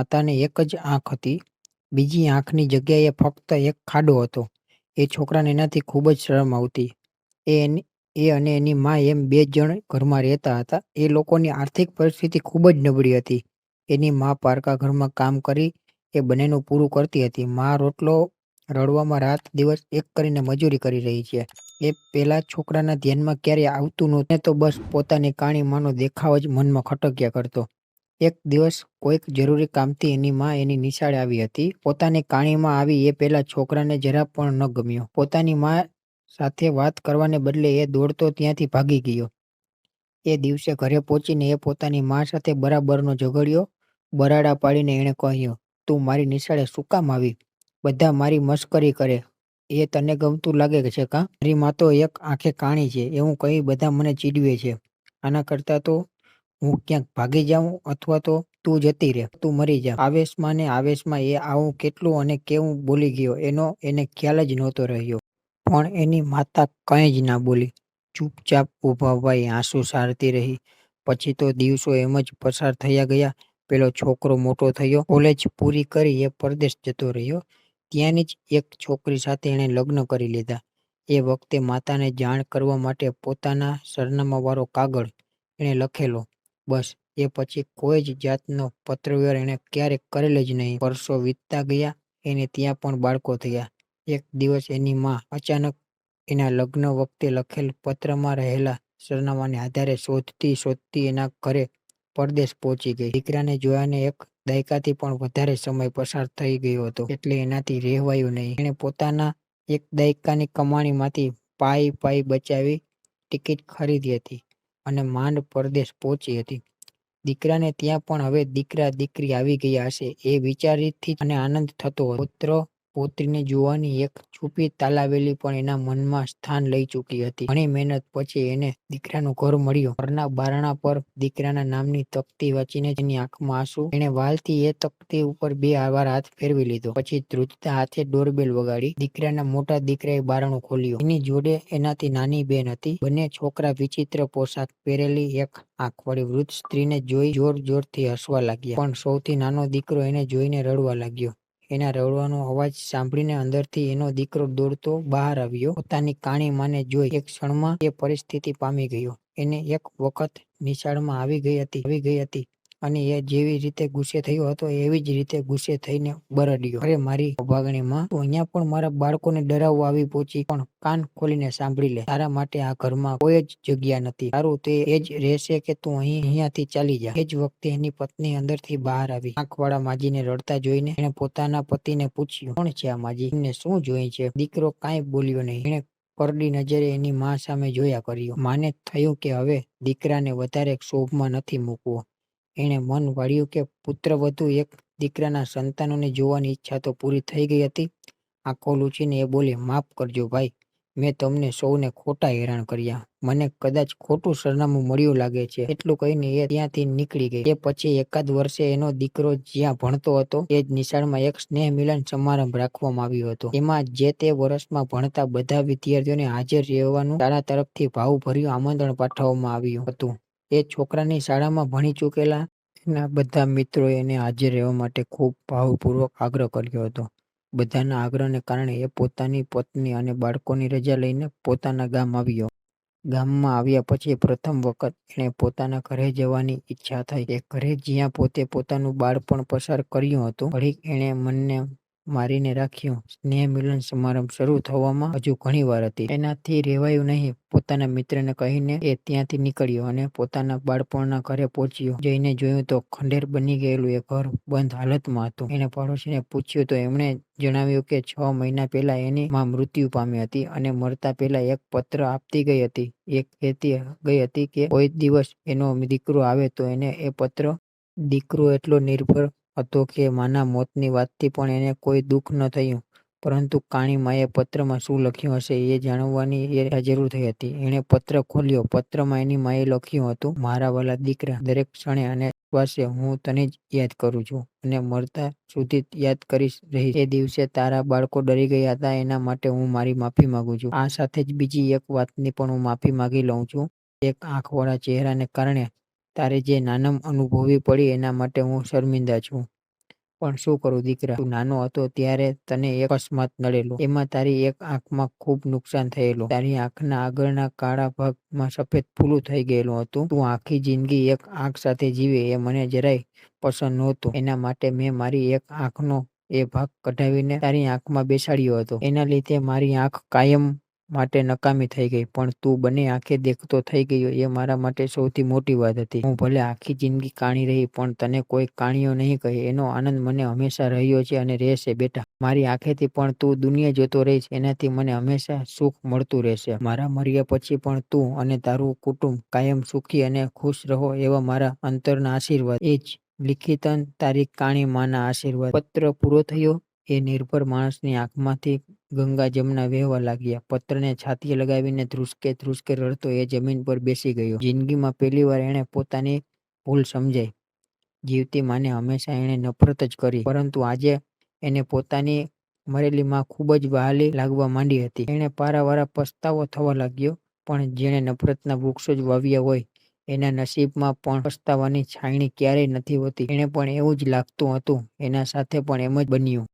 માતાને એક જ આંખ હતી. બીજી આંખની જગ્યાએ ફક્ત એક ખાડો હતો. એ છોકરાને એનાથી ખૂબ જ શરમ આવતી. એ એ અને એની મા એમ બે જણ ઘરમાં રહેતા હતા. એ લોકોની આર્થિક પરિસ્થિતિ ખૂબ જ નબળી હતી. એની મા પારકા ઘરમાં કામ કરી એ બંનેનું પૂરું કરતી હતી. મા રોટલો રડવામાં રાત દિવસ એક કરીને મજૂરી કરી રહી છે. એ પેલા છોકરાના ધ્યાનમાં ક્યારેય આવતું નહોતું. તો બસ પોતાની કાણી માનો દેખાવ જ મનમાં ખટક્યા કરતો. એક દિવસ કોઈક જરૂરી કામથી એની મા એની નિશાળે આવી હતી. પોતાની કાણીમાં આવી એ પહેલા છોકરાને જરા પણ ન ગમ્યો. પોતાની મા સાથે વાત કરવાને બદલે એ દોડતો ત્યાંથી ભાગી ગયો. એ દિવસે ઘરે પહોંચીને એ પોતાની મા સાથે બરાબરનો ઝઘડ્યો બરાડા પાડીને એણે કહ્યું, તું મારી નિશાળે શું કામ આવી? બધા મારી મશ્કરી કરે. એ તને ગમતું લાગે છે કાં? મારી મા તો એક આંખે કાણી છે. એવું કહી બધા મને ચીડવે છે. આના કરતાં તો હું ક્યાંક ભાગી જાઉં અથવા તો તું જતી રહે, તું મરી જા. આવેશમાં ને આવેશમાં એ આવું કેટલું અને કેવું બોલી ગયો એનો એને ખ્યાલ જ નહોતો રહ્યો. પણ એની માતા કંઈ જ ના બોલી. ચૂપચાપ ઊભા ભાઈ આંસુ સારતી રહી. પછી તો દિવસો એમ જ પસાર થયા ગયા. પેલો છોકરો મોટો થયો. કોલેજ પૂરી કરી એ પરદેશ જતો રહ્યો. ત્યાંની જ એક છોકરી સાથે એણે લગ્ન કરી લીધા. એ વખતે માતાને જાણ કરવા માટે પોતાના સરનામાવાળો કાગળ એણે લખેલો. બસ, એ પછી કોઈ જ જાતનો પત્રવ્યવહાર એણે ક્યારેય કરેલ જ નહીં. વર્ષો વીતતા ગયા, એને ત્યાં પણ બાળકો થયા. એક દિવસ એની મા અચાનક એના લગ્ન વખતે લખેલ પત્રમાં રહેલા સરનામાને આધારે શોધતી શોધતી એના ઘરે પરદેશ પહોંચી ગઈ. દીકરાને જોયાને એક દાયકાથી પણ વધારે સમય પસાર થઈ ગયો હતો. એટલે એનાથી રહેવાયું નહીં. એણે પોતાના એક દાયકાની કમાણીમાંથી પાઈ પાઈ બચાવી ટિકિટ ખરીદી હતી. અને માંડ પરદેશ પહોંચી હતી. દીકરાને ત્યાં પણ હવે દીકરા દીકરી આવી ગયા હશે એ વિચારીથી અને આનંદ થતો પુત્ર પોત્રીને જોવાની એક છુપી તાલાવેલી પણ એના મનમાં સ્થાન લઈ ચૂકી હતી. ઘણી મહેનત પછી એને દીકરાનું ઘર મળ્યું. ઘરના બારણા પર દીકરાના નામની તકતી વાંચીને એની આંખમાં આંસુ. એણે વાલથી એ તકતી ઉપર બે આવાર હાથ ફેરવી લીધો. પછી ધ્રુજતા હાથે ડોરબેલ વગાડી દીકરાના મોટા દીકરાએ બારણું ખોલ્યું. એની જોડે એનાથી નાની બેન હતી. બંને છોકરા વિચિત્ર પોશાક પહેરેલી એક આંખવાળી વૃદ્ધ સ્ત્રીને જોઈ જોર જોરથી હસવા લાગ્યા. પણ સૌથી નાનો દીકરો એને જોઈને રડવા લાગ્યો. એના રડવાનો અવાજ સાંભળીને અંદરથી એનો દીકરો દોડતો બહાર આવ્યો. પોતાની કાણી માને જોઈ એક ક્ષણમાં એ પરિસ્થિતિ પામી ગયો. એને એક વખત નિશાળમાં આવી ગઈ હતી. આવી ગઈ હતી. અને એ જેવી રીતે ગુસ્સે થયો હતો, એવી જ રીતે ગુસ્સે થઈને બરડ્યો. અરે મારી અભાગણીમાં, તો અહીંયા પણ મારા બાળકોને ડરાવવા આવી પહોંચી, પણ કાન ખોલીને સાંભળી લે. તારા માટે આ ઘરમાં કોઈ જ જગ્યા નથી. તારું તે એ જ રહેશે કે તું અહીં અહીંયાથી ચાલી જા. એ જ વખતે એની પત્ની અંદરથી બહાર આવી. આંખવાળા માજીને રડતા જોઈને એણે પોતાના પતિને પૂછ્યું, કોણ છે આ માજી? એમને શું જોઈ છે? દીકરો કાંઈ બોલ્યો નહીં. એણે કરડી નજરે એની મા સામે જોયા કર્યું. માને થયું કે હવે દીકરાને વધારે ક્ષોભમાં નથી મૂકવો. એણે મન વાળ્યું કે પુત્રવધુ એક દીકરાના સંતાનોને જોવાની ઈચ્છા તો પૂરી થઈ ગઈ હતી. આંખો લૂંચીને એ બોલી, માફ કરજો ભાઈ, મેં તમને સૌને ખોટા હેરાન કર્યા. મને કદાચ ખોટું સરનામું મળ્યું લાગે છે. એટલું કહીને એ ત્યાંથી નીકળી ગઈ. એ પછી એકાદ વર્ષે એનો દીકરો જ્યાં ભણતો હતો, એ જ નિશાળમાં એક સ્નેહ મિલન સમારંભ રાખવામાં આવ્યો હતો. એમાં જે તે વર્ષમાં ભણતા બધા વિદ્યાર્થીઓને હાજર રહેવાનું શાળા તરફથી ભાવભર્યું આમંત્રણ પાઠવવામાં આવ્યું હતું. એ છોકરાની શાળામાં ભણી ચૂકેલા એના બધા મિત્રોએ એને હાજર રહેવા માટે ખૂબ ભાવપૂર્વક આગ્રહ કર્યો હતો. બધાના આગ્રહને કારણે એ પોતાની પત્ની અને બાળકોની રજા લઈને પોતાના ગામ આવ્યો. ગામમાં આવ્યા પછી પ્રથમ વખત એણે પોતાના ઘરે જવાની ઈચ્છા થઈ. એ ઘરે જ્યાં પોતે પોતાનું બાળપણ પસાર કર્યું હતું ઘડીક એણે મનને મારીને રાખ્યું. સ્નેહ મિલન સમારંભ શરૂ થવામાં હજુ ઘણી વાર હતી. એનાથી રહેવાયું નહીં. પોતાના મિત્રને કહીને એ ત્યાંથી નીકળ્યો અને પોતાના બાળપણના ઘરે પહોંચ્યો. જઈને જોયું તો ખંડેર બની ગયેલું એ ઘર બંધ હાલતમાં હતું. એને પડોશીને પૂછ્યું તો એમણે જણાવ્યું કે છ મહિના પહેલા એની માં મૃત્યુ પામી હતી અને મરતા પહેલા એક પત્ર આપતી ગઈ હતી. એ કહેતી ગઈ હતી કે કોઈ દિવસ એનો દીકરો આવે તો એને એ પત્ર દીકરો એટલો નિર્ભર હતો કે માના મોતની વાતથી પણ એને કોઈ દુઃખ ન થયું. પરંતુ કાણી માએ પત્રમાં શું લખ્યું હશે એ જાણવાની એ જરૂર થઈ હતી. એણે પત્ર ખોલ્યો. પત્રમાં એની માએ લખ્યું હતું, મારા વાલા દીકરા, દરેક ક્ષણે અને શ્વાસે હું તને જ યાદ કરું છું અને મરતા સુધી યાદ કરીશ રહી એ દિવસે તારા બાળકો ડરી ગયા હતા, એના માટે હું મારી માફી માંગુ છું. આ સાથે જ બીજી એક વાતની પણ હું માફી માંગી લઉં છું. એક આંખવાળા ચહેરાને કારણે તારે જે નાનમ અનુભવવી પડી એના માટે હું શર્મિંદા છું. પણ શું કરું દીકરા? તું નાનો હતો ત્યારે તને એક અકસ્માત નડેલો. એમાં તારી એક આંખમાં ખૂબ નુકસાન થયેલું. તારી આંખના આગળના કાળા ભાગમાં સફેદ ફૂલું થઈ ગયેલું હતું. તું આખી જિંદગી એક આંખ સાથે જીવે એ મને જરાય પસંદ નહોતું. એના માટે મેં મારી એક આંખનો એ ભાગ કઢાવીને તારી આંખમાં બેસાડ્યો હતો. એના લીધે મારી આંખ કાયમ માટે નકામી થઈ ગઈ, પણ તું બંને આંખે દેખતો થઈ ગયો, એ મારા માટે સૌથી મોટી વાત હતી. હું ભલે આખી જિંદગી કાણી રહી, પણ તને કોઈ કાણીઓ નહીં કહે. એનો આનંદ મને હંમેશા રહ્યો છે અને રહેશે, બેટા. મારી આંખેથી પણ તું દુનિયા જોતો રહીશ, એનાથી મને હંમેશા સુખ મળતું રહેશે. મારા મર્યા પછી પણ તું અને તારું કુટુંબ કાયમ સુખી અને ખુશ રહો એવા મારા અંતરના આશીર્વાદ. એ જ લિખિતન તારી કાણી માના આશીર્વાદ. પત્ર પૂરો થયો, એ નિર્ભર માણસની આંખમાંથી ગંગા જમના વહેવા લાગ્યા. પત્રને છાતીએ લગાવીને ધ્રુસકે ધ્રુસકે રડતો એ જમીન પર બેસી ગયો. જિંદગીમાં પહેલીવાર એણે પોતાની ભૂલ સમજાઈ. જીવતી માને હંમેશા એણે નફરત જ કરી, પરંતુ આજે એને પોતાની મરેલી માં ખૂબ જ વહાલી લાગવા માંડી હતી. એણે પારાવારા પસ્તાવો થવા લાગ્યો, પણ જેણે નફરતના વૃક્ષો જ વાવ્યા હોય, એના નસીબમાં પણ પસ્તાવાની છાયણી ક્યારેય નથી હોતી. એને પણ એવું જ લાગતું હતું, એના સાથે પણ એમ જ બન્યું.